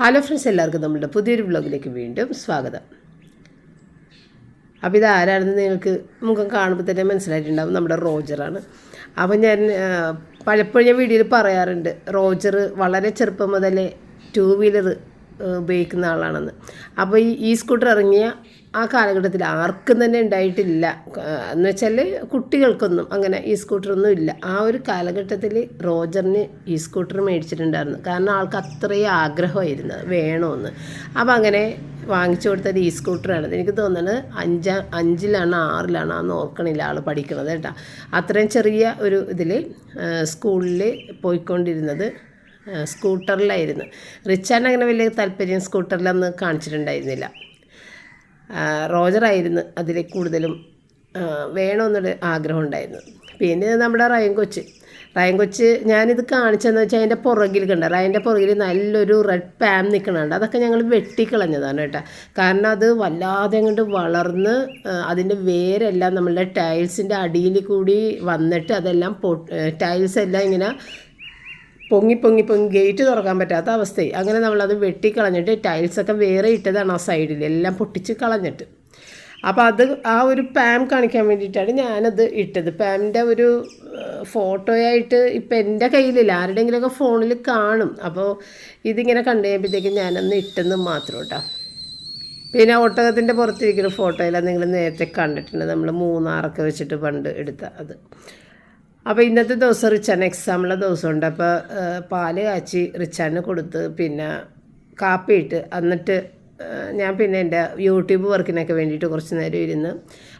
Hello friends എല്ലാവർക്കും നമ്മളുടെ പുതിയൊരു വ്ളോഗിലേക്ക് വീണ്ടും സ്വാഗതം. അപ്പോൾ ഇത് ആരാണെന്ന് നിങ്ങൾക്ക് മുഖം കാണുമ്പോൾ തന്നെ മനസ്സിലായിട്ടുണ്ടാവും. നമ്മുടെ റോജറാണ് അപ്പോൾ ഞാൻ പലപ്പോഴും ഞാൻ വീഡിയോയിൽ പറയാറുണ്ട് റോജർ വളരെ ചെറുപ്പം മുതലേ ടൂ വീലർ ഉപയോഗിക്കുന്ന ആളാണെന്ന്. അപ്പോൾ ഈ ഈ സ്കൂട്ടർ ഇറങ്ങിയ ആ കാലഘട്ടത്തിൽ ആർക്കും തന്നെ ഉണ്ടായിട്ടില്ല. എന്ന് വെച്ചാൽ കുട്ടികൾക്കൊന്നും അങ്ങനെ ഈ സ്കൂട്ടറൊന്നും ഇല്ല. ആ ഒരു കാലഘട്ടത്തിൽ റോജറിന് ഈ സ്കൂട്ടർ മേടിച്ചിട്ടുണ്ടായിരുന്നു. കാരണം ആൾക്ക് അത്രയും ആഗ്രഹമായിരുന്നു വേണമെന്ന് അപ്പോൾ അങ്ങനെ വാങ്ങിച്ചു കൊടുത്തത് ഈ സ്കൂട്ടറാണ്. എനിക്ക് തോന്നുന്നത് അഞ്ചാ അഞ്ചിലാണ് ആറിലാണ് അന്ന് ഓർക്കണില്ല ആൾ പഠിക്കണത് കേട്ടോ. അത്രയും ചെറിയ ഒരു ഇതിൽ സ്കൂളിൽ പോയിക്കൊണ്ടിരുന്നത് സ്കൂട്ടറിലായിരുന്നു. റിച്ചാൻ അങ്ങനെ വലിയ താല്പര്യം സ്കൂട്ടറിലൊന്നും കാണിച്ചിട്ടുണ്ടായിരുന്നില്ല. റോജറായിരുന്നു അതിൽ കൂടുതലും വേണമെന്നൊരു ആഗ്രഹം ഉണ്ടായിരുന്നു പിന്നെ നമ്മുടെ റയൻ കൊച്ച്. റയൻ കൊച്ച് ഞാനിത് കാണിച്ചതെന്ന് വെച്ചാൽ അതിന്റെ പുറകിൽ കണ്ട റയന്റെ പുറകിൽ നല്ലൊരു റെഡ് പാം നിൽക്കണുണ്ട് അതൊക്കെ ഞങ്ങൾ വെട്ടിക്കളഞ്ഞതാണ് കേട്ടോ. കാരണം അത് വല്ലാതെ അങ്ങോട്ട് വളർന്ന് അതിന്റെ വേരെല്ലാം നമ്മളുടെ ടൈൽസിന്റെ അടിയിൽ കൂടി വന്നിട്ട് അതെല്ലാം പൊ ടൈൽസ് എല്ലാം ഇങ്ങനെ പൊങ്ങി പൊങ്ങി പൊങ്ങി ഗേറ്റ് തുറക്കാൻ പറ്റാത്ത അവസ്ഥയായി. അങ്ങനെ നമ്മളത് വെട്ടിക്കളഞ്ഞിട്ട് ടൈൽസൊക്കെ വേറെ ഇട്ടതാണ് ആ സൈഡിൽ എല്ലാം പൊട്ടിച്ച് കളഞ്ഞിട്ട്. അപ്പോൾ അത് ആ ഒരു പാം കാണിക്കാൻ വേണ്ടിയിട്ടാണ് ഞാനത് ഇട്ടത്. പാമിന്റെ ഒരു ഫോട്ടോയായിട്ട് ഇപ്പം എന്റെ കയ്യിലില്ല. ആരുടെയെങ്കിലുമൊക്കെ ഫോണിൽ കാണും. അപ്പോൾ ഇതിങ്ങനെ കണ്ടു കഴിയുമ്പോഴത്തേക്കും ഞാനൊന്ന് ഇട്ടെന്ന് മാത്രം കേട്ടോ പിന്നെ ഒട്ടകത്തിന്റെ പുറത്തിരിക്കുന്ന ഫോട്ടോയിലാണ് നിങ്ങൾ നേരത്തെ കണ്ടിട്ടുണ്ട്. നമ്മൾ മൂന്നാറൊക്കെ വെച്ചിട്ട് പണ്ട് എടുത്ത അത്. അപ്പോൾ ഇന്നത്തെ ദിവസം റിച്ചാൻ എക്സാമുള്ള ദിവസമുണ്ട്. അപ്പോൾ പാൽ കാച്ചി റിച്ചാന് കൊടുത്ത് പിന്നെ കാപ്പിയിട്ട് എന്നിട്ട് ഞാൻ പിന്നെ എന്റെ യൂട്യൂബ് വർക്കിനൊക്കെ വേണ്ടിയിട്ട് കുറച്ച് നേരം ഇരുന്ന്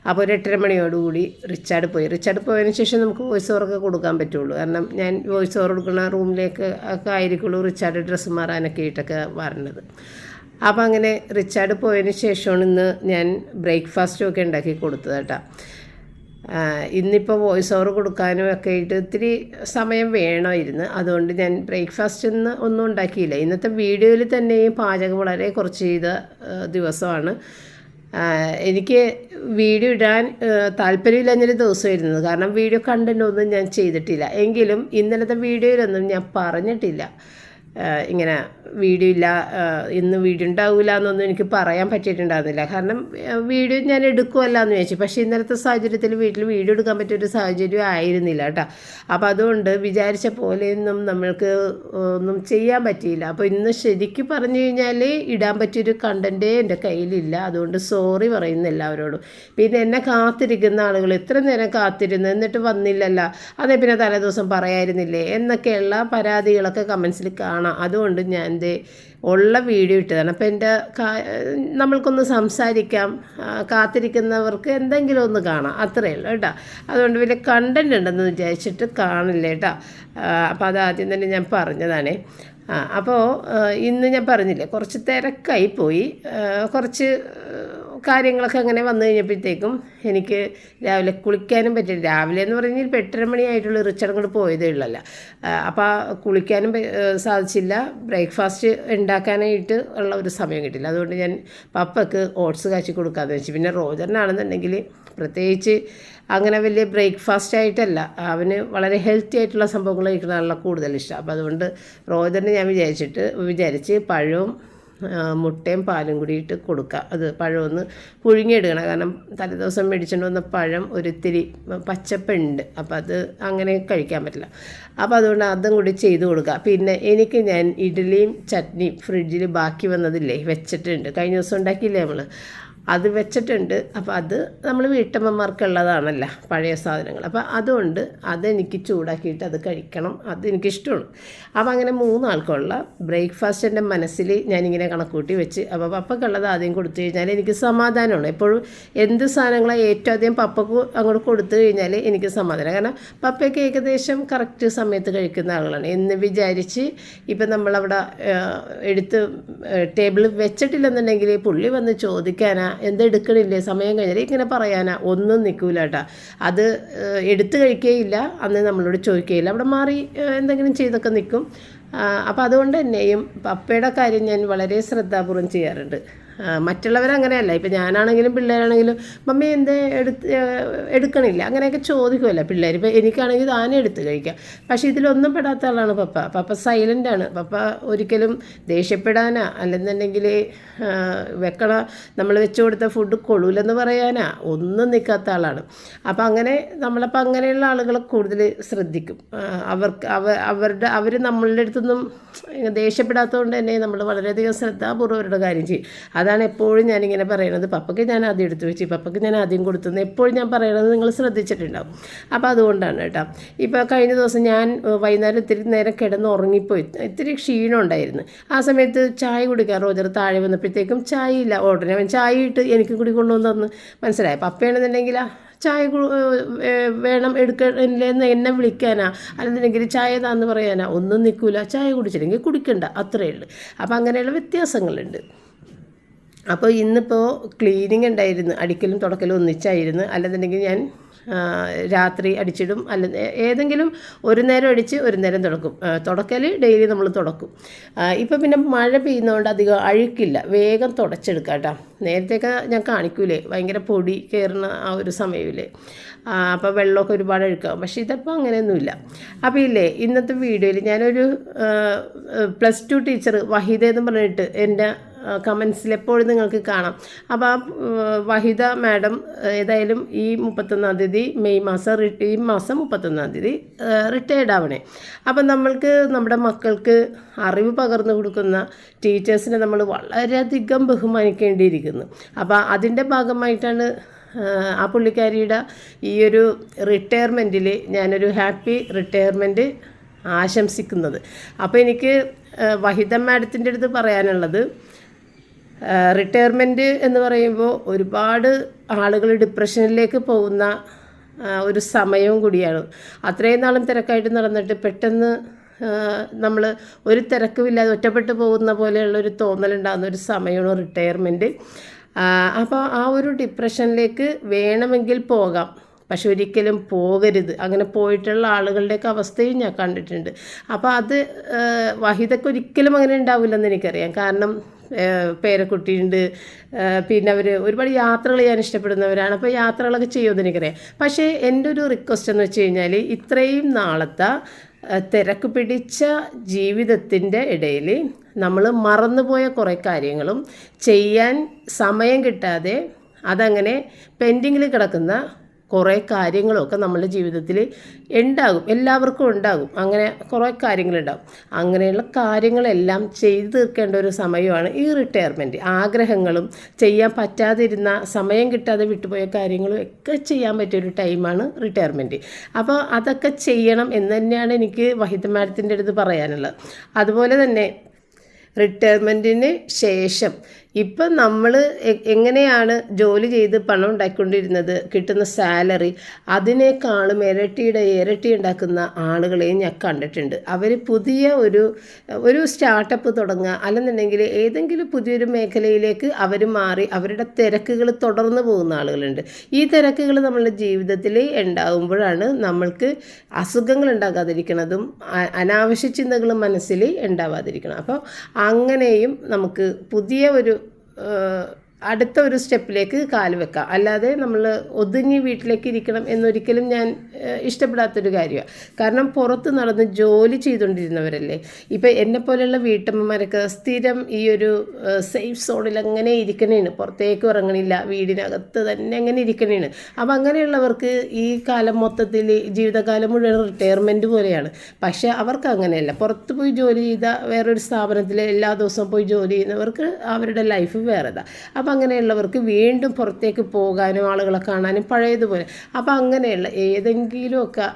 അപ്പോൾ ഒരു എട്ടര മണിയോടുകൂടി റിച്ചാർഡ് പോയി. റിച്ചാർഡ് പോയതിന് ശേഷം നമുക്ക് വോയിസ് ഓവറൊക്കെ കൊടുക്കാൻ പറ്റുള്ളൂ. കാരണം ഞാൻ വോയിസ് ഓവർ കൊടുക്കുന്ന റൂമിലേക്ക് ഒക്കെ ആയിരിക്കുള്ളൂ റിച്ചാർഡ് ഡ്രസ്സ് മാറാനൊക്കെ ആയിട്ടൊക്കെ വരണത്. അപ്പോൾ അങ്ങനെ റിച്ചാർഡ് പോയതിന് ശേഷമാണ് ഇന്ന് ഞാൻ ബ്രേക്ക്ഫാസ്റ്റും ഒക്കെ ഉണ്ടാക്കി കൊടുത്തത് കേട്ടോ. ഇന്നിപ്പോൾ വോയിസ് ഓവർ കൊടുക്കാനും ഒക്കെ ആയിട്ട് ഒത്തിരി സമയം വേണമായിരുന്നു. അതുകൊണ്ട് ഞാൻ ബ്രേക്ക്ഫാസ്റ്റ് ഇന്ന് ഒന്നും ഉണ്ടാക്കിയില്ല. ഇന്നത്തെ വീഡിയോയിൽ തന്നെയും പാചകം വളരെ കുറച്ച് ചെയ്ത ദിവസമാണ്. എനിക്ക് വീഡിയോ ഇടാൻ താല്പര്യമില്ലാഞ്ഞൊരു ദിവസമായിരുന്നു കാരണം വീഡിയോ കണ്ടന്റ് ഒന്നും ഞാൻ ചെയ്തിട്ടില്ല. എങ്കിലും ഇന്നലത്തെ വീഡിയോയിലൊന്നും ഞാൻ പറഞ്ഞിട്ടില്ല. ഇങ്ങനെ വീഡിയോ ഇല്ല ഇന്ന് വീഡിയോ ഉണ്ടാവില്ല എന്നൊന്നും എനിക്ക് പറയാൻ പറ്റിയിട്ടുണ്ടായിരുന്നില്ല. കാരണം വീഡിയോ ഞാൻ എടുക്കുമല്ല എന്ന് വിചാരിച്ചു. പക്ഷേ ഇന്നലത്തെ സാഹചര്യത്തിൽ വീട്ടിൽ വീഡിയോ എടുക്കാൻ പറ്റിയൊരു സാഹചര്യം ആയിരുന്നില്ല കേട്ടോ. അപ്പോൾ അതുകൊണ്ട് വിചാരിച്ച പോലെയൊന്നും നമ്മൾക്ക് ഒന്നും ചെയ്യാൻ പറ്റിയില്ല. അപ്പോൾ ഇന്ന് ശരിക്കും പറഞ്ഞു കഴിഞ്ഞാൽ ഇടാൻ പറ്റിയൊരു കണ്ടന്റേ എന്റെ കയ്യിലില്ല. അതുകൊണ്ട് സോറി പറയുന്നു എല്ലാവരോടും. പിന്നെ എന്നെ കാത്തിരിക്കുന്ന ആളുകൾ ഇത്ര നേരം കാത്തിരുന്നു എന്നിട്ട് വന്നില്ലല്ലോ. അതേ പിന്നെ തലേ തലേദിവസം പറയായിരുന്നില്ലേ? എന്നൊക്കെയുള്ള പരാതികളൊക്കെ കമൻസിൽ കാണാം. അതുകൊണ്ട് ഞാൻ എന്റെ ഉള്ള വീഡിയോ ഇട്ടതാണ്. അപ്പോൾ എന്റെ നമ്മൾക്കൊന്ന് സംസാരിക്കാം. കാത്തിരിക്കുന്നവർക്ക് എന്തെങ്കിലും ഒന്ന് കാണാം. അത്രയേ ഉള്ളൂ കേട്ടോ. അതുകൊണ്ട് വലിയ കണ്ടന്റ് ഉണ്ടെന്ന് വിചാരിച്ചിട്ട് കാണില്ല കേട്ടോ. അപ്പോൾ അത് ആദ്യം തന്നെ ഞാൻ പറഞ്ഞതാണേ. ആ അപ്പോൾ ഇന്ന് ഞാൻ പറഞ്ഞില്ലേ കുറച്ച് തിരക്കായി പോയി. കുറച്ച് കാര്യങ്ങളൊക്കെ അങ്ങനെ വന്നു കഴിഞ്ഞപ്പോഴത്തേക്കും എനിക്ക് രാവിലെ കുളിക്കാനും പറ്റില്ല. രാവിലെ എന്ന് പറഞ്ഞാൽ എട്ടര മണിയായിട്ടുള്ള റിച്ചർ അങ്ങോട്ട് പോയതേ ഉള്ളല്ല. അപ്പോൾ കുളിക്കാനും സാധിച്ചില്ല. ബ്രേക്ക്ഫാസ്റ്റ് ഉണ്ടാക്കാനായിട്ട് ഉള്ള ഒരു സമയം കിട്ടില്ല. അതുകൊണ്ട് ഞാൻ പപ്പക്ക് ഓട്സ് കാച്ചി കൊടുക്കാമെന്ന് വെച്ചു. പിന്നെ റോജറിനാണെന്നുണ്ടെങ്കിൽ പ്രത്യേകിച്ച് അങ്ങനെ വലിയ ബ്രേക്ക്ഫാസ്റ്റ് ആയിട്ടല്ല. അവന് വളരെ ഹെൽത്തി ആയിട്ടുള്ള സംഭവങ്ങൾ കഴിക്കുന്നതാണല്ലോ കൂടുതൽ ഇഷ്ടം. അപ്പോൾ അതുകൊണ്ട് റോജറിന് ഞാൻ വിചാരിച്ചിട്ട് വിചാരിച്ച് പഴവും മുട്ടയും പാലും കൂടിയിട്ട് കൊടുക്കുക. അത് പഴമൊന്ന് പുഴുങ്ങിയെടുക്കണം. കാരണം തലേദിവസം മേടിച്ചുകൊണ്ട് വന്ന പഴം ഒരിത്തിരി പച്ചപ്പുണ്ട്. അപ്പോൾ അത് അങ്ങനെ കഴിക്കാൻ പറ്റില്ല. അപ്പോൾ അതുകൊണ്ട് അതും കൂടി ചെയ്ത് കൊടുക്കുക. പിന്നെ എനിക്ക് ഞാൻ ഇഡ്ഡലിയും ചട്നിയും ഫ്രിഡ്ജിൽ ബാക്കി വന്നതില്ലേ വെച്ചിട്ടുണ്ട്. കഴിഞ്ഞ ദിവസം ഉണ്ടാക്കിയില്ലേ നമ്മൾ അത് വെച്ചിട്ടുണ്ട്. അപ്പോൾ അത് നമ്മൾ വീട്ടമ്മമാർക്കുള്ളതാണല്ലോ പഴയ സാധനങ്ങൾ. അപ്പോൾ അതുകൊണ്ട് അതെനിക്ക് ചൂടാക്കിയിട്ട് അത് കഴിക്കണം. അതെനിക്കിഷ്ടമാണ് അപ്പോൾ അങ്ങനെ മൂന്നാൾക്കുള്ള ബ്രേക്ക്ഫാസ്റ്റ് എന്റെ മനസ്സിൽ ഞാനിങ്ങനെ കണക്കൂട്ടി വെച്ച് അപ്പോൾ പപ്പക്കുള്ളത് ആദ്യം കൊടുത്തു കഴിഞ്ഞാൽ എനിക്ക് സമാധാനമാണ്. എപ്പോഴും എന്ത് സാധനങ്ങളാണ് ഏറ്റവും ആദ്യം പപ്പക്ക് അങ്ങോട്ട് കൊടുത്തു കഴിഞ്ഞാൽ എനിക്ക് സമാധാനം. കാരണം പപ്പയ്ക്ക് ഏകദേശം കറക്റ്റ് സമയത്ത് കഴിക്കുന്ന ആളുകളാണ്. എന്ന് വിചാരിച്ച് ഇപ്പം നമ്മളവിടെ എടുത്ത് ടേബിളിൽ വെച്ചിട്ടില്ലെന്നുണ്ടെങ്കിൽ പുള്ളി വന്ന് ചോദിക്കാനാ എന്തെടുക്കണില്ലേ? സമയം കഴിഞ്ഞാൽ ഇങ്ങനെ പറയാനാ. ഒന്നും നിൽക്കൂല കേട്ടോ. അത് എടുത്തു കഴിക്കുകയില്ല അന്ന് നമ്മളോട് ചോദിക്കുകയില്ല അവിടെ മാറി എന്തെങ്കിലും ചെയ്തൊക്കെ നിൽക്കും അപ്പോൾ അതുകൊണ്ട് തന്നെയും പപ്പയുടെ കാര്യം ഞാൻ വളരെ ശ്രദ്ധാപൂർവം ചെയ്യാറുണ്ട്. മറ്റുള്ളവരങ്ങനെയല്ല. ഇപ്പം ഞാനാണെങ്കിലും പിള്ളേരാണെങ്കിലും മമ്മി എന്തേ എടുത്ത് എടുക്കണില്ല? അങ്ങനെയൊക്കെ ചോദിക്കുമല്ല പിള്ളേർ ഇപ്പം എനിക്കാണെങ്കിൽ താനെ എടുത്ത് കഴിക്കാം. പക്ഷേ ഇതിലൊന്നും പെടാത്ത ആളാണ് പപ്പ. പപ്പ സൈലന്റ് ആണ്. പപ്പ ഒരിക്കലും ദേഷ്യപ്പെടാനാ. അല്ലെന്നുണ്ടെങ്കിൽ വെക്കണ നമ്മൾ വെച്ചു കൊടുത്ത ഫുഡ് കൊള്ളൂലെന്ന് പറയാനാ. ഒന്നും നിൽക്കാത്ത ആളാണ്. അപ്പം അങ്ങനെ നമ്മളപ്പോൾ അങ്ങനെയുള്ള ആളുകളെ കൂടുതൽ ശ്രദ്ധിക്കും. അവർക്ക് അവ അവരുടെ അവർ നമ്മളുടെ അടുത്തൊന്നും ദേഷ്യപ്പെടാത്തതുകൊണ്ട് തന്നെ നമ്മൾ വളരെയധികം ശ്രദ്ധാപൂർവം അവരുടെ കാര്യം ചെയ്യും. അതാണ് എപ്പോഴും ഞാനിങ്ങനെ പറയണത്. പപ്പയ്ക്ക് ഞാൻ ആദ്യം എടുത്തു വെച്ച്. പപ്പയ്ക്ക് ഞാൻ ആദ്യം കൊടുത്തുനിന്ന് എപ്പോഴും ഞാൻ പറയണത് നിങ്ങൾ ശ്രദ്ധിച്ചിട്ടുണ്ടാവും. അപ്പോൾ അതുകൊണ്ടാണ് കേട്ടോ. ഇപ്പോൾ കഴിഞ്ഞ ദിവസം ഞാൻ വൈകുന്നേരം ഇത്തിരി നേരം കിടന്ന് ഉറങ്ങിപ്പോയി. ഇത്തിരി ക്ഷീണം ഉണ്ടായിരുന്നു. ആ സമയത്ത് ചായ കുടിക്കാൻ റോജർ താഴെ വന്നപ്പോഴത്തേക്കും ചായ ഇല്ല ഉടനെ അവൻ ചായ ഇട്ട് എനിക്ക് കൂടി കൊണ്ടുവന്ന് തന്ന്. മനസ്സിലായി? പപ്പയാണെന്നുണ്ടെങ്കിൽ ചായ വേണം എടുക്കണില്ലെന്ന് എന്നെ വിളിക്കാനാ. അല്ലെന്നുണ്ടെങ്കിൽ ചായ താന്ന് പറയാനാ. ഒന്നും നിൽക്കില്ല ചായ കുടിച്ചില്ലെങ്കിൽ കുടിക്കണ്ട. അത്രയേ ഉള്ളൂ. അപ്പോൾ അങ്ങനെയുള്ള വ്യത്യാസങ്ങളുണ്ട്. അപ്പോൾ ഇന്നിപ്പോൾ ക്ലീനിങ് ഉണ്ടായിരുന്നു. അടിക്കലും തുടക്കലും ഒന്നിച്ചായിരുന്നു. അല്ലെന്നുണ്ടെങ്കിൽ ഞാൻ രാത്രി അടിച്ചിടും. അല്ല ഏതെങ്കിലും ഒരു നേരം അടിച്ച് ഒരു നേരം തുടക്കും. തുടക്കൽ ഡെയിലി നമ്മൾ തുടക്കും. ഇപ്പം പിന്നെ മഴ പെയ്യുന്നതുകൊണ്ട് അധികം അഴുക്കില്ല. വേഗം തുടച്ചെടുക്കാം കേട്ടോ. നേരത്തെയൊക്കെ ഞാൻ കാണിക്കൂലേ. ഭയങ്കര പൊടി കയറുന്ന ആ ഒരു സമയമില്ലേ. അപ്പോൾ വെള്ളമൊക്കെ ഒരുപാട് അഴുക്കാവും പക്ഷേ ഇതപ്പോൾ അങ്ങനെയൊന്നുമില്ല. അപ്പോൾ ഇല്ലേ ഇന്നത്തെ വീഡിയോയിൽ ഞാനൊരു പ്ലസ് ടു ടീച്ചർ വഹീദ എന്ന് പറഞ്ഞിട്ട് എന്റെ കമൻസിൽ എപ്പോഴും നിങ്ങൾക്ക് കാണാം. അപ്പോൾ ആ വഹിദ മാഡം ഏതായാലും ഈ മുപ്പത്തൊന്നാം തീയതി മെയ് മാസം ഈ മാസം മുപ്പത്തൊന്നാം തീയതി റിട്ടയർഡ് ആവണേ. അപ്പം നമ്മൾക്ക് നമ്മുടെ മക്കൾക്ക് അറിവ് പകർന്നു കൊടുക്കുന്ന ടീച്ചേഴ്സിനെ നമ്മൾ വളരെയധികം ബഹുമാനിക്കേണ്ടിയിരിക്കുന്നു. അപ്പോൾ അതിന്റെ ഭാഗമായിട്ടാണ് ആ പുള്ളിക്കാരിയുടെ ഈ ഒരു റിട്ടയർമെന്റിൽ ഞാനൊരു ഹാപ്പി റിട്ടയർമെന്റ് ആശംസിക്കുന്നത്. അപ്പോൾ എനിക്ക് വഹിദ മാഡത്തിന്റെ അടുത്ത് പറയാനുള്ളത് റിട്ടയർമെന്റ് എന്ന് പറയുമ്പോൾ ഒരുപാട് ആളുകൾ ഡിപ്രഷനിലേക്ക് പോകുന്ന ഒരു സമയവും കൂടിയാണ്. അത്രയും നാളും തിരക്കായിട്ട് നടന്നിട്ട് പെട്ടെന്ന് നമ്മൾ ഒരു തിരക്കുമില്ലാതെ ഒറ്റപ്പെട്ടു പോകുന്ന പോലെയുള്ള ഒരു തോന്നലുണ്ടാകുന്ന ഒരു സമയമാണ് റിട്ടയർമെന്റ് അപ്പോൾ ആ ഒരു ഡിപ്രഷനിലേക്ക് വേണമെങ്കിൽ പോകാം. പക്ഷെ ഒരിക്കലും പോകരുത്. അങ്ങനെ പോയിട്ടുള്ള ആളുകളുടെയൊക്കെ അവസ്ഥയും ഞാൻ കണ്ടിട്ടുണ്ട്. അപ്പോൾ അത് ഏഹ്, ഒരിക്കലും അങ്ങനെ ഉണ്ടാവില്ലെന്ന് എനിക്കറിയാം. കാരണം പേരക്കുട്ടിയുണ്ട്. പിന്നെ അവർ ഒരുപാട് യാത്രകൾ ചെയ്യാൻ ഇഷ്ടപ്പെടുന്നവരാണ്. അപ്പോൾ യാത്രകളൊക്കെ ചെയ്യുമെന്ന് എനിക്കറിയാം. പക്ഷേ എന്റെ ഒരു റിക്വസ്റ്റ് എന്ന് വെച്ച് കഴിഞ്ഞാൽ ഇത്രയും നാളത്തെ തിരക്ക് പിടിച്ച ജീവിതത്തിന്റെ ഇടയിൽ നമ്മൾ മറന്നുപോയ കുറേ കാര്യങ്ങളും ചെയ്യാൻ സമയം കിട്ടാതെ അതങ്ങനെ പെൻഡിങ്ങിൽ കിടക്കുന്ന കുറേ കാര്യങ്ങളൊക്കെ നമ്മുടെ ജീവിതത്തിൽ ഉണ്ടാകും. എല്ലാവർക്കും ഉണ്ടാകും. അങ്ങനെ കുറേ കാര്യങ്ങളുണ്ടാകും. അങ്ങനെയുള്ള കാര്യങ്ങളെല്ലാം ചെയ്തു തീർക്കേണ്ട ഒരു സമയമാണ് ഈ റിട്ടയർമെന്റ് ആഗ്രഹങ്ങളും ചെയ്യാൻ പറ്റാതിരുന്ന സമയം കിട്ടാതെ വിട്ടുപോയ കാര്യങ്ങളും ഒക്കെ ചെയ്യാൻ പറ്റിയൊരു ടൈമാണ് റിട്ടയർമെന്റ് അപ്പോൾ അതൊക്കെ ചെയ്യണം എന്ന് തന്നെയാണ് എനിക്ക് വഹിത മാഡത്തിന്റെ അടുത്ത് പറയാനുള്ളത്. അതുപോലെ തന്നെ റിട്ടയർമെന്റിന് ശേഷം ഇപ്പം നമ്മൾ എങ്ങനെയാണ് ജോലി ചെയ്ത് പണം ഉണ്ടാക്കിക്കൊണ്ടിരുന്നത്? കിട്ടുന്ന സാലറി അതിനേക്കാളും ഇരട്ടിയുടെ ഇരട്ടി ഉണ്ടാക്കുന്ന ആളുകളെയും ഞാൻ കണ്ടിട്ടുണ്ട്. അവർ പുതിയ ഒരു ഒരു സ്റ്റാർട്ടപ്പ് തുടങ്ങുക അല്ലെന്നുണ്ടെങ്കിൽ ഏതെങ്കിലും പുതിയൊരു മേഖലയിലേക്ക് അവർ മാറി അവരുടെ തിരക്കുകൾ തുടർന്ന് പോകുന്ന ആളുകളുണ്ട്. ഈ തിരക്കുകൾ നമ്മളുടെ ജീവിതത്തിൽ ഉണ്ടാകുമ്പോഴാണ് നമ്മൾക്ക് അസുഖങ്ങൾ ഉണ്ടാകാതിരിക്കുന്നതും അനാവശ്യ ചിന്തകൾ മനസ്സിൽ ഉണ്ടാവാതിരിക്കണം അപ്പോൾ അങ്ങനെയും നമുക്ക് പുതിയ ഒരു 呃 അടുത്ത ഒരു സ്റ്റെപ്പിലേക്ക് കാൽ വെക്കാം. അല്ലാതെ നമ്മൾ ഒതുങ്ങി വീട്ടിലേക്ക് ഇരിക്കണം എന്നൊരിക്കലും ഞാൻ ഇഷ്ടപ്പെടാത്തൊരു കാര്യമാണ് കാരണം പുറത്ത് നടന്ന് ജോലി ചെയ്തുകൊണ്ടിരുന്നവരല്ലേ? ഇപ്പം എന്നെ പോലെയുള്ള വീട്ടമ്മമാരൊക്കെ സ്ഥിരം ഈ ഒരു സേഫ് സോണിൽ അങ്ങനെ ഇരിക്കണേണ്. പുറത്തേക്ക് ഇറങ്ങണില്ല വീടിനകത്ത് തന്നെ അങ്ങനെ ഇരിക്കണേണ്. അപ്പം അങ്ങനെയുള്ളവർക്ക് ഈ കാലം മൊത്തത്തിൽ ജീവിതകാലം മുഴുവൻ റിട്ടയർമെന്റ് പോലെയാണ്. പക്ഷേ അവർക്ക് അങ്ങനെയല്ല. പുറത്ത് പോയി ജോലി ചെയ്ത വേറൊരു സ്ഥാപനത്തിൽ എല്ലാ ദിവസവും പോയി ജോലി ചെയ്യുന്നവർക്ക് അവരുടെ ലൈഫ് വേറെതാ. അപ്പം അങ്ങനെയുള്ളവർക്ക് വീണ്ടും പുറത്തേക്ക് പോകാനും ആളുകളെ കാണാനും പഴയതുപോലെ. അപ്പം അങ്ങനെയുള്ള ഏതെങ്കിലുമൊക്കെ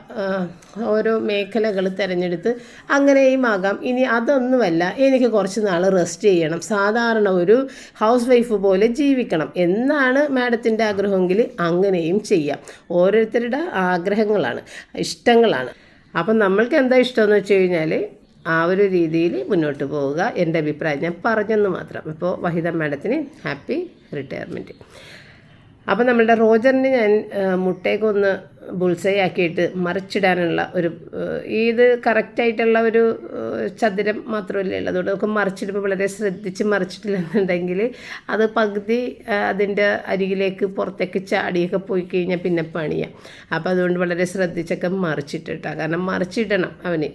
ഓരോ മേഖലകൾ തിരഞ്ഞെടുത്ത് അങ്ങനെയും ആകാം. ഇനി അതൊന്നുമല്ല എനിക്ക് കുറച്ച് നാൾ റെസ്റ്റ് ചെയ്യണം. സാധാരണ ഒരു ഹൗസ് വൈഫ് പോലെ ജീവിക്കണം എന്നാണ് മാഡത്തിന്റെ ആഗ്രഹമെങ്കിൽ അങ്ങനെയും ചെയ്യാം. ഓരോരുത്തരുടെ ആഗ്രഹങ്ങളാണ് ഇഷ്ടങ്ങളാണ്. അപ്പം നമ്മൾക്ക് എന്താ ഇഷ്ടമെന്ന് വെച്ച് കഴിഞ്ഞാൽ ആ ഒരു രീതിയിൽ മുന്നോട്ട് പോവുക എന്റെ അഭിപ്രായം. ഞാൻ പറഞ്ഞെന്ന് മാത്രം. ഇപ്പോൾ വഹിത മാഡത്തിന് ഹാപ്പി റിട്ടയർമെന്റ്. അപ്പോൾ നമ്മളുടെ റോജറിന് ഞാൻ മുട്ടയൊക്കെ ഒന്ന് ബുൾസൈ ആക്കിയിട്ട് മറിച്ചിടാനുള്ള ഒരു ഇത് കറക്റ്റായിട്ടുള്ള ഒരു ചതുരം മാത്രമല്ലേ ഉള്ളൂ. അതുകൊണ്ട് നമുക്ക് മറിച്ചിടുമ്പോൾ വളരെ ശ്രദ്ധിച്ച് മറിച്ചിട്ടില്ലെന്നുണ്ടെങ്കിൽ അത് പകുതി അതിന്റെ അരികിലേക്ക് പുറത്തേക്ക് ചാടിയൊക്കെ പോയി കഴിഞ്ഞാൽ പിന്നെ പണിയാം. അപ്പോൾ അതുകൊണ്ട് വളരെ ശ്രദ്ധിച്ചൊക്കെ മറിച്ചിട്ടിട്ടാ. കാരണം മറിച്ചിടണം അവന്.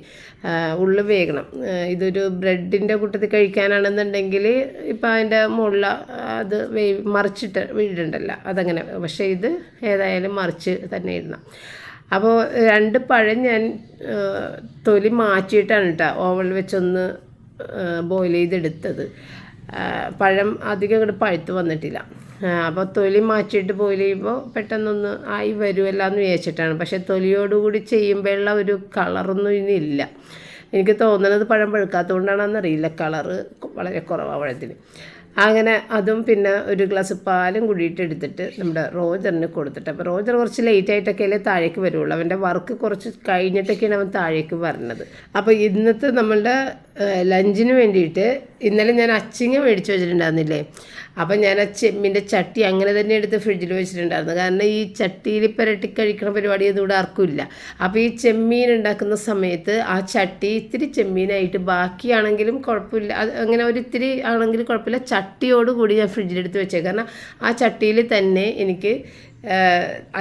ഉള്ളു വേഗണം ഇതൊരു ബ്രെഡിന്റെ കൂട്ടത്തിൽ കഴിക്കാനാണെന്നുണ്ടെങ്കിൽ ഇപ്പം അതിന്റെ മുകളിൽ അത് വേ മറിച്ചിട്ട് വീഴണ്ടല്ല അതങ്ങനെ. പക്ഷേ ഇത് ഏതായാലും മറിച്ച് തന്നെ ഇടണം. അപ്പോൾ രണ്ട് പഴം ഞാൻ തൊലി മാറ്റിയിട്ടാണ് കേട്ടോ ഓവൽ വെച്ചൊന്ന് ബോയിൽ ചെയ്തെടുത്തത്. പഴം അധികം ഇങ്ങോട്ട് പഴുത്ത് വന്നിട്ടില്ല. അപ്പോൾ തൊലി മാറ്റിയിട്ട് ബോയിൽ ചെയ്യുമ്പോൾ പെട്ടെന്നൊന്ന് ആയി വരുമല്ല എന്ന് വിചാരിച്ചിട്ടാണ്. പക്ഷേ തൊലിയോടുകൂടി ചെയ്യുമ്പോഴുള്ള ഒരു കളറൊന്നും ഇല്ല. എനിക്ക് തോന്നുന്നത് പഴം പഴുക്കാത്തതുകൊണ്ടാണെന്നറിയില്ല കളറ് വളരെ കുറവാണ് പഴത്തിന്. അങ്ങനെ അതും പിന്നെ ഒരു ഗ്ലാസ് പാലും കൂടിയിട്ട് എടുത്തിട്ട് നമ്മുടെ റോജറിന് കൊടുത്തിട്ട്. അപ്പോൾ റോജർ കുറച്ച് ലേറ്റ് ആയിട്ടൊക്കെയല്ലേ താഴേക്ക് വരുള്ളൂ. അവന്റെ വർക്ക് കുറച്ച് കഴിഞ്ഞിട്ടൊക്കെയാണ് അവൻ താഴേക്ക് വരുന്നത് അപ്പോൾ ഇന്നത്തെ നമ്മളുടെ ലഞ്ചിന് വേണ്ടിയിട്ട് ഇന്നലെ ഞാൻ അച്ചിങ്ങ മേടിച്ച് വെച്ചിട്ടുണ്ടായിരുന്നില്ലേ? അപ്പം ഞാൻ ആ ചെമ്മിന്റെ ചട്ടി അങ്ങനെ തന്നെ എടുത്ത് ഫ്രിഡ്ജിൽ വെച്ചിട്ടുണ്ടായിരുന്നു. കാരണം ഈ ചട്ടിയിൽ പുരട്ടി കഴിക്കണ പരിപാടി ഒന്നും ഇവിടെ ആർക്കുമില്ല അപ്പോൾ ഈ ചെമ്മീൻ ഉണ്ടാക്കുന്ന സമയത്ത് ആ ചട്ടി ഇത്തിരി ചെമ്മീനായിട്ട് ബാക്കിയാണെങ്കിലും കുഴപ്പമില്ല. അങ്ങനെ ഒരു ഇത്തിരി ആണെങ്കിലും കുഴപ്പമില്ല. ചട്ടിയോട് കൂടി ഞാൻ ഫ്രിഡ്ജിലെടുത്ത് വെച്ചേ കാരണം ആ ചട്ടിയിൽ തന്നെ എനിക്ക്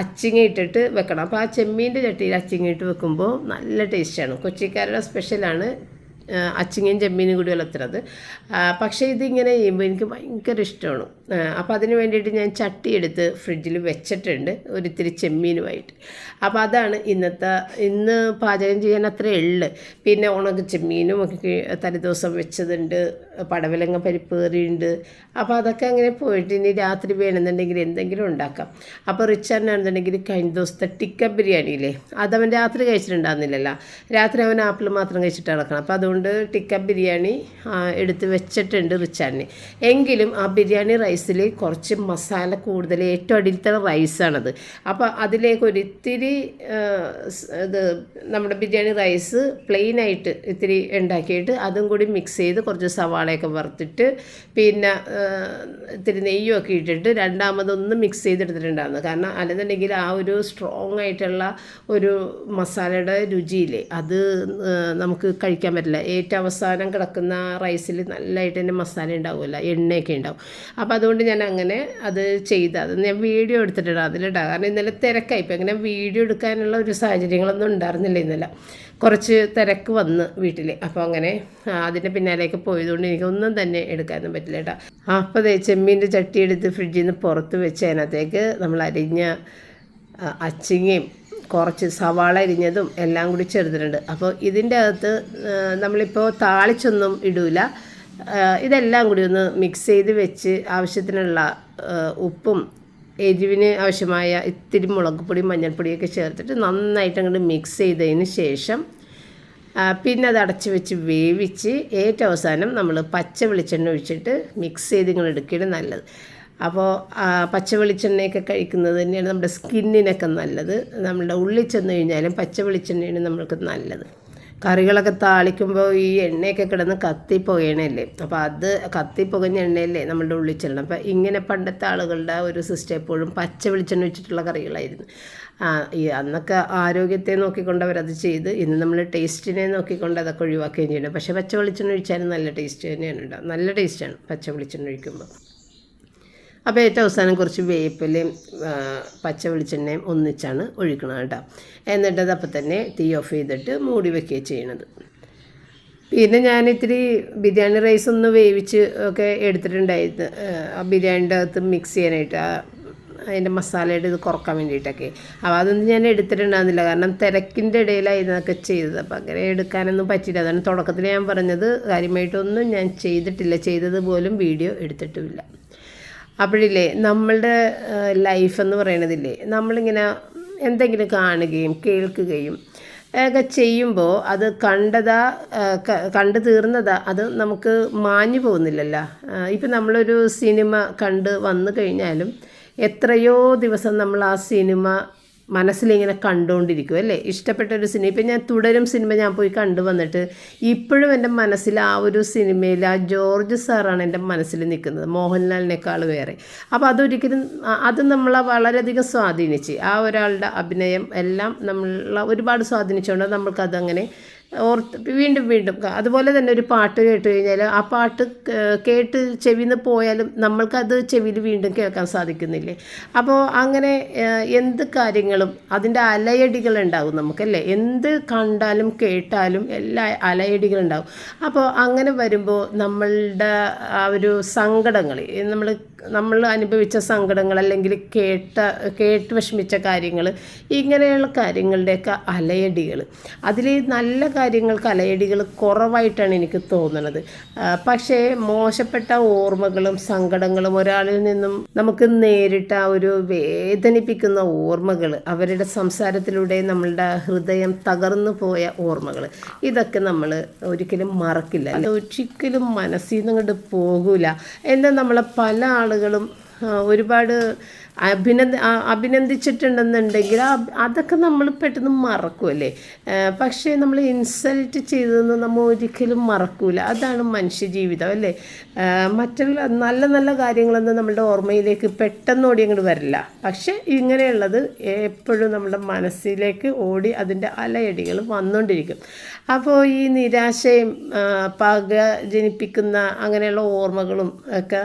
അച്ചിങ്ങ ഇട്ടിട്ട് വെക്കണം. അപ്പോൾ ആ ചെമ്മീന്റെ ചട്ടിയിൽ അച്ചിങ്ങ ഇട്ട് വെക്കുമ്പോൾ നല്ല ടേസ്റ്റാണ് കൊച്ചിക്കാരുടെ സ്പെഷ്യലാണ് അച്ചിങ്ങയും ചെമ്മീനും കൂടി വളർത്തുന്നത്. പക്ഷേ ഇതിങ്ങനെ ചെയ്യുമ്പോൾ എനിക്ക് ഭയങ്കര ഇഷ്ടമാണ്. അപ്പോൾ അതിന് വേണ്ടിയിട്ട് ഞാൻ ചട്ടി എടുത്ത് ഫ്രിഡ്ജിൽ വെച്ചിട്ടുണ്ട് ഒരിത്തിരി ചെമ്മീനുമായിട്ട്. അപ്പോൾ അതാണ് ഇന്നത്തെ ഇന്ന് പാചകം ചെയ്യാൻ അത്ര എള്ള് പിന്നെ ഉണക്ക് ചെമ്മീനും ഒക്കെ തലേദിവസം വെച്ചതുണ്ട്. പടവലങ്ങ പരിപ്പ് കറിയുണ്ട്. അപ്പോൾ അതൊക്കെ അങ്ങനെ പോയിട്ട് ഇനി രാത്രി വേണമെന്നുണ്ടെങ്കിൽ എന്തെങ്കിലും ഉണ്ടാക്കാം. അപ്പോൾ റിച്ചാറിനാണെന്നുണ്ടെങ്കിൽ കഴിഞ്ഞ ദിവസത്തെ ടിക്ക ബിരിയാണിയില്ലേ അതവൻ രാത്രി കഴിച്ചിട്ടുണ്ടാകുന്നില്ലല്ലോ രാത്രി അവൻ ആപ്പിൾ മാത്രം കഴിച്ചിട്ട് നടക്കണം. അപ്പോൾ അതുകൊണ്ട് ടിക്ക ബിരിയാണി എടുത്ത് വെച്ചിട്ടുണ്ട് റിച്ചാറിന് എങ്കിലും ആ ബിരിയാണി റൈസിൽ കുറച്ച് മസാല കൂടുതൽ ഏറ്റവും അടിയിലത്തെ റൈസാണത്. അപ്പോൾ അതിലേക്ക് ഒരിത്തിരി ഇത് നമ്മുടെ ബിരിയാണി റൈസ് പ്ലെയിനായിട്ട് ഇത്തിരി ഉണ്ടാക്കിയിട്ട് അതും കൂടി മിക്സ് ചെയ്ത് കുറച്ച് സവാളയൊക്കെ വറുത്തിട്ട് പിന്നെ ഇത്തിരി നെയ്യുമൊക്കെ ഇട്ടിട്ട് രണ്ടാമതൊന്ന് മിക്സ് ചെയ്തെടുത്തിട്ടുണ്ടായിരുന്നു. കാരണം അല്ലെന്നുണ്ടെങ്കിൽ ആ ഒരു സ്ട്രോങ് ആയിട്ടുള്ള ഒരു മസാലയുടെ രുചിയില്ലേ അത് നമുക്ക് കഴിക്കാൻ പറ്റില്ല. ഏറ്റവും അവസാനം കിടക്കുന്ന റൈസിൽ നല്ലതായിട്ട് തന്നെ മസാല ഉണ്ടാവുമല്ലോ എണ്ണയൊക്കെ ഉണ്ടാവും. അപ്പോൾ അതുകൊണ്ട് ഞാൻ അങ്ങനെ അത് ചെയ്ത് അത് ഞാൻ വീഡിയോ എടുത്തിട്ടുണ്ട് അതിലിടാം. കാരണം ഇന്നലെ തിരക്കായി ഇപ്പം വീഡിയോ എടുക്കാനുള്ള ഒരു സാഹചര്യങ്ങളൊന്നും ഉണ്ടായിരുന്നില്ല ഇന്നലെ. കുറച്ച് തിരക്ക് വന്ന് വീട്ടിൽ അപ്പോൾ അങ്ങനെ അതിന്റെ പിന്നാലേക്ക് പോയതുകൊണ്ട് എനിക്കൊന്നും തന്നെ എടുക്കാനൊന്നും പറ്റില്ല കേട്ടോ. അപ്പോൾ അതേ ചെമ്മീന്റെ ചട്ടി എടുത്ത് ഫ്രിഡ്ജിൽ നിന്ന് പുറത്ത് വെച്ച് അതിനകത്തേക്ക് നമ്മൾ അരിഞ്ഞ അച്ചിങ്ങയും കുറച്ച് സവാള അരിഞ്ഞതും എല്ലാം കൂടി ചേർത്തിട്ടുണ്ട്. അപ്പോൾ ഇതിന്റെ അകത്ത് നമ്മളിപ്പോൾ താളിച്ചൊന്നും ഇടൂല. ഇതെല്ലാം കൂടി ഒന്ന് മിക്സ് ചെയ്ത് വെച്ച് ആവശ്യത്തിനുള്ള ഉപ്പും എരിവിന് ആവശ്യമായ ഇത്തിരി മുളക് പൊടിയും മഞ്ഞൾപ്പൊടിയൊക്കെ ചേർത്തിട്ട് നന്നായിട്ട് അങ്ങോട്ട് മിക്സ് ചെയ്തതിന് ശേഷം പിന്നെ അത് അടച്ച് വെച്ച് വേവിച്ച് ഏറ്റവും അവസാനം നമ്മൾ പച്ച വെളിച്ചെണ്ണ ഒഴിച്ചിട്ട് മിക്സ് ചെയ്ത് ഇങ്ങനെ എടുക്കുകയാണ് നല്ലത്. അപ്പോൾ പച്ച വെളിച്ചെണ്ണയൊക്കെ കഴിക്കുന്നത് തന്നെയാണ് നമ്മുടെ സ്കിന്നിനൊക്കെ നല്ലത്. നമ്മുടെ ഉള്ളിൽ ചെന്ന് കഴിഞ്ഞാലും പച്ച വെളിച്ചെണ്ണയാണ് നമ്മൾക്ക് നല്ലത്. കറികളൊക്കെ താളിക്കുമ്പോൾ ഈ എണ്ണയൊക്കെ കിടന്ന് കത്തിപ്പോകണല്ലേ. അപ്പോൾ അത് കത്തിപ്പോകുന്ന എണ്ണയല്ലേ നമ്മളുടെ ഉള്ളിൽ ചെല്ലണം. അപ്പോൾ ഇങ്ങനെ പണ്ടത്തെ ആളുകളുടെ ഒരു സിസ്റ്റം എപ്പോഴും പച്ച വെളിച്ചെണ്ണ വെച്ചിട്ടുള്ള കറികളായിരുന്നു. ഈ അന്നൊക്കെ ആരോഗ്യത്തെ നോക്കിക്കൊണ്ട് അവരത് ചെയ്ത് ഇന്ന് നമ്മൾ ടേസ്റ്റിനെ നോക്കിക്കൊണ്ട് അതൊക്കെ ഒഴിവാക്കുകയും ചെയ്യണം. പക്ഷേ പച്ച വെളിച്ചെണ്ണ ഒഴിച്ചാലും നല്ല ടേസ്റ്റ് തന്നെയാണ് ഉണ്ടാവും നല്ല ടേസ്റ്റാണ് പച്ച വെളിച്ചെണ്ണ ഒഴിക്കുമ്പോൾ അപ്പോൾ ഏറ്റവും അവസാനം കുറച്ച് വേപ്പിലയും പച്ച വെളിച്ചെണ്ണയും ഒന്നിച്ചാണ് ഒഴിക്കണം കേട്ടോ. എന്നിട്ടത് അപ്പം തന്നെ തീ ഓഫ് ചെയ്തിട്ട് മൂടി വെക്കുകയാണ് ചെയ്യണത്. പിന്നെ ഞാൻ ഇത്തിരി ബിരിയാണി റൈസ് ഒന്ന് വേവിച്ച് ഒക്കെ എടുത്തിട്ടുണ്ടായിരുന്നു. ആ ബിരിയാണിന്റെ അകത്ത് മിക്സ് ചെയ്യാനായിട്ട് ആ അതിന്റെ മസാലയുടെ ഇത് കുറയ്ക്കാൻ വേണ്ടിയിട്ടൊക്കെ. അപ്പോൾ അതൊന്നും ഞാൻ എടുത്തിട്ടുണ്ടായിരുന്നില്ല. കാരണം തിരക്കിന്റെ ഇടയിലായിരുന്നു അതൊക്കെ ചെയ്തത്. അപ്പോൾ അങ്ങനെ എടുക്കാനൊന്നും പറ്റില്ല അതാണ് തുടക്കത്തിൽ ഞാൻ പറഞ്ഞത്. കാര്യമായിട്ടൊന്നും ഞാൻ ചെയ്തിട്ടില്ല. ചെയ്തത് പോലും വീഡിയോ എടുത്തിട്ടുമില്ല. അപ്പോഴില്ലേ നമ്മളുടെ ലൈഫ് എന്ന് പറയണതില്ലേ നമ്മളിങ്ങനെ എന്തെങ്കിലും കാണുകയും കേൾക്കുകയും ഒക്കെ ചെയ്യുമ്പോൾ അത് കണ്ടതാ കണ്ടു തീർന്നതാ അത് നമുക്ക് മാഞ്ഞു പോകുന്നില്ലല്ലോ. ഇപ്പം നമ്മളൊരു സിനിമ കണ്ട് വന്നു കഴിഞ്ഞാലും എത്രയോ ദിവസം നമ്മൾ ആ സിനിമ മനസ്സിലിങ്ങനെ കണ്ടുകൊണ്ടിരിക്കും അല്ലേ? ഇഷ്ടപ്പെട്ട ഒരു സിനിമ. ഇപ്പം ഞാൻ തുടരും സിനിമ ഞാൻ പോയി കണ്ടു വന്നിട്ട് ഇപ്പോഴും എന്റെ മനസ്സിൽ ആ ഒരു സിനിമയിൽ ആ ജോർജ് സാറാണ് എന്റെ മനസ്സിൽ നിൽക്കുന്നത് മോഹൻലാലിനേക്കാൾ വേറെ. അപ്പോൾ അതൊരിക്കലും അത് നമ്മളെ വളരെയധികം സ്വാധീനിച്ച് ആ ഒരാളുടെ അഭിനയം എല്ലാം നമ്മളെ ഒരുപാട് സ്വാധീനിച്ചുകൊണ്ട് നമ്മൾക്കതങ്ങനെ ഓർത്ത് വീണ്ടും വീണ്ടും അതുപോലെ തന്നെ ഒരു പാട്ട് കേട്ട് കഴിഞ്ഞാൽ ആ പാട്ട് കേട്ട് ചെവിന്ന് പോയാലും നമ്മൾക്കത് ചെവിയിൽ വീണ്ടും കേൾക്കാൻ സാധിക്കുന്നില്ലേ? അപ്പോൾ അങ്ങനെ എന്ത് കാര്യങ്ങളും അതിന്റെ അലയടികൾ ഉണ്ടാകും നമുക്കല്ലേ? എന്ത് കണ്ടാലും കേട്ടാലും എല്ലാ അലയടികളുണ്ടാകും അപ്പോൾ അങ്ങനെ വരുമ്പോൾ നമ്മളുടെ ആ ഒരു സങ്കടങ്ങൾ നമ്മൾ നമ്മൾ അനുഭവിച്ച സങ്കടങ്ങൾ അല്ലെങ്കിൽ കേട്ട കേട്ട് വിഷമിച്ച കാര്യങ്ങൾ ഇങ്ങനെയുള്ള കാര്യങ്ങളുടെയൊക്കെ അലയടികൾ. അതിൽ നല്ല കാര്യങ്ങൾക്ക് അലയടികൾ കുറവായിട്ടാണ് എനിക്ക് തോന്നുന്നത്. പക്ഷേ മോശപ്പെട്ട ഓർമ്മകളും സങ്കടങ്ങളും ഒരാളിൽ നിന്നും നമുക്ക് നേരിട്ട ഒരു വേദനിപ്പിക്കുന്ന ഓർമ്മകൾ അവരുടെ സംസാരത്തിലൂടെ നമ്മളുടെ ഹൃദയം തകർന്നു പോയ ഓർമ്മകൾ ഇതൊക്കെ നമ്മൾ ഒരിക്കലും മറക്കില്ല. ഒരിക്കലും മനസ്സിൽ നിന്ന് അങ്ങോട്ട് പോകൂല. എന്നാൽ നമ്മളെ പല ആളുകളും ഒരുപാട് അഭിനന്ദ അഭിനന്ദിച്ചിട്ടുണ്ടെന്നുണ്ടെങ്കിൽ അതൊക്കെ നമ്മൾ പെട്ടെന്ന് മറക്കുമല്ലേ പക്ഷേ നമ്മൾ ഇൻസൾട്ട് ചെയ്തതെന്ന് നമ്മൾ ഒരിക്കലും മറക്കൂല. അതാണ് മനുഷ്യജീവിതം അല്ലേ? മറ്റുള്ള നല്ല നല്ല കാര്യങ്ങളൊന്നും നമ്മളുടെ ഓർമ്മയിലേക്ക് പെട്ടെന്ന് ഓടി അങ്ങോട്ട് വരില്ല. പക്ഷേ ഇങ്ങനെയുള്ളത് എപ്പോഴും നമ്മുടെ മനസ്സിലേക്ക് ഓടി അതിന്റെ അലയടികൾ വന്നുകൊണ്ടിരിക്കും അപ്പോൾ ഈ നിരാശയും പക ജനിപ്പിക്കുന്ന അങ്ങനെയുള്ള ഓർമ്മകളും ഒക്കെ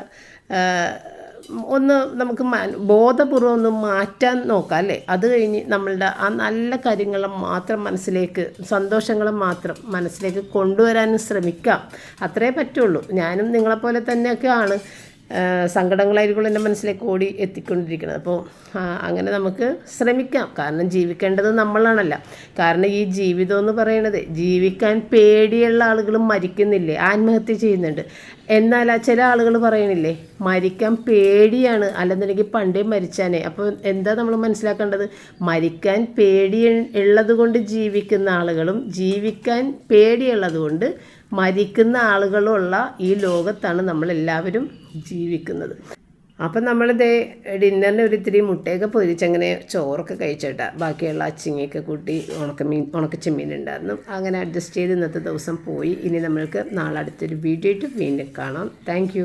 ഒന്ന് നമുക്ക് ബോധപൂർവം ഒന്ന് മാറ്റാൻ നോക്കാം അല്ലേ? അത് കഴിഞ്ഞ് നമ്മളുടെ ആ നല്ല കാര്യങ്ങൾ മാത്രം മനസ്സിലേക്ക് സന്തോഷങ്ങൾ മാത്രം മനസ്സിലേക്ക് കൊണ്ടുവരാനും ശ്രമിക്കാം. അത്രേ പറ്റുള്ളൂ. ഞാനും നിങ്ങളെപ്പോലെ തന്നെയൊക്കെയാണ് സങ്കടങ്ങളായിരിക്കും എന്റെ മനസ്സിലേക്ക് ഓടി എത്തിക്കൊണ്ടിരിക്കുന്നത്. അപ്പോൾ അങ്ങനെ നമുക്ക് ശ്രമിക്കാം. കാരണം ജീവിക്കേണ്ടത് നമ്മളാണല്ല. കാരണം ഈ ജീവിതം എന്ന് പറയണത് ജീവിക്കാൻ പേടിയുള്ള ആളുകൾ മരിക്കുന്നില്ലേ? ആത്മഹത്യ ചെയ്യുന്നുണ്ട്. എന്നാൽ ചില ആളുകൾ പറയണില്ലേ മരിക്കാൻ പേടിയാണ്. അല്ലെന്നുണ്ടെങ്കിൽ പണ്ടേ മരിച്ചാനേ. അപ്പോൾ എന്താ നമ്മൾ മനസ്സിലാക്കേണ്ടത്? മരിക്കാൻ പേടി ഉള്ളത് കൊണ്ട് ജീവിക്കുന്ന ആളുകളും ജീവിക്കാൻ പേടിയുള്ളത് കൊണ്ട് മരിക്കുന്ന ആളുകളുള്ള ഈ ലോകത്താണ് നമ്മളെല്ലാവരും ജീവിക്കുന്നത്. അപ്പം നമ്മളിത് ഡിന്നറിന് ഒരു ഇത്തിരി മുട്ടയൊക്കെ പൊരിച്ചങ്ങനെ ചോറൊക്കെ കഴിച്ചിട്ട. ബാക്കിയുള്ള അച്ചിങ്ങയൊക്കെ കൂട്ടി ഉണക്കമീൻ ഉണക്കച്ചെമ്മീൻ ഉണ്ടായിരുന്നു അങ്ങനെ അഡ്ജസ്റ്റ് ചെയ്ത് ഇന്നത്തെ ദിവസം പോയി. ഇനി നമ്മൾക്ക് നാളെ അടുത്തൊരു വീഡിയോ ആയിട്ട് വീണ്ടും കാണാം. താങ്ക്